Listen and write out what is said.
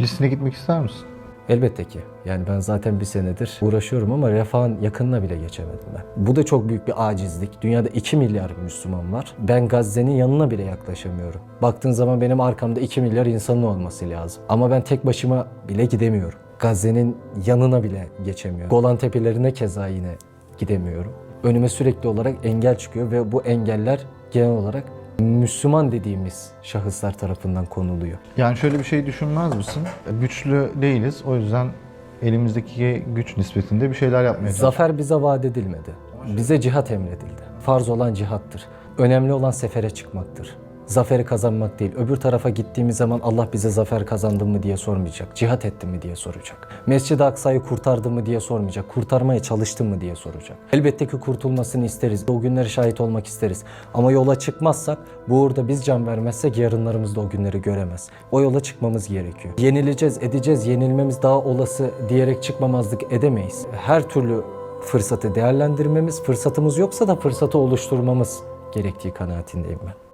Filistin'e gitmek ister misin? Elbette ki. Yani ben zaten bir senedir uğraşıyorum ama refahın yakınına bile geçemedim ben. Bu da çok büyük bir acizlik. Dünyada 2 milyar Müslüman var. Ben Gazze'nin yanına bile yaklaşamıyorum. Baktığın zaman benim arkamda 2 milyar insanın olması lazım. Ama ben tek başıma bile gidemiyorum. Gazze'nin yanına bile geçemiyorum. Golan Tepelerine keza yine gidemiyorum. Önüme sürekli olarak engel çıkıyor ve bu engeller genel olarak Müslüman dediğimiz şahıslar tarafından konuluyor. Yani şöyle bir şey düşünmez misin? Güçlü değiliz. O yüzden elimizdeki güç nispetinde bir şeyler yapmaya çalışıyoruz. Zafer bize vaat edilmedi. Bize cihat emredildi. Farz olan cihattır. Önemli olan sefere çıkmaktır. Zaferi kazanmak değil. Öbür tarafa gittiğimiz zaman Allah bize zafer kazandın mı diye sormayacak. Cihat ettin mi diye soracak. Mescid-i Aksa'yı kurtardın mı diye sormayacak. Kurtarmaya çalıştın mı diye soracak. Elbette ki kurtulmasını isteriz. O günlere şahit olmak isteriz. Ama yola çıkmazsak, bu uğurda biz can vermezsek yarınlarımız da o günleri göremez. O yola çıkmamız gerekiyor. Yenileceğiz, edeceğiz, yenilmemiz daha olası diyerek çıkmamazlık edemeyiz. Her türlü fırsatı değerlendirmemiz, fırsatımız yoksa da fırsatı oluşturmamız gerektiği kanaatindeyim ben.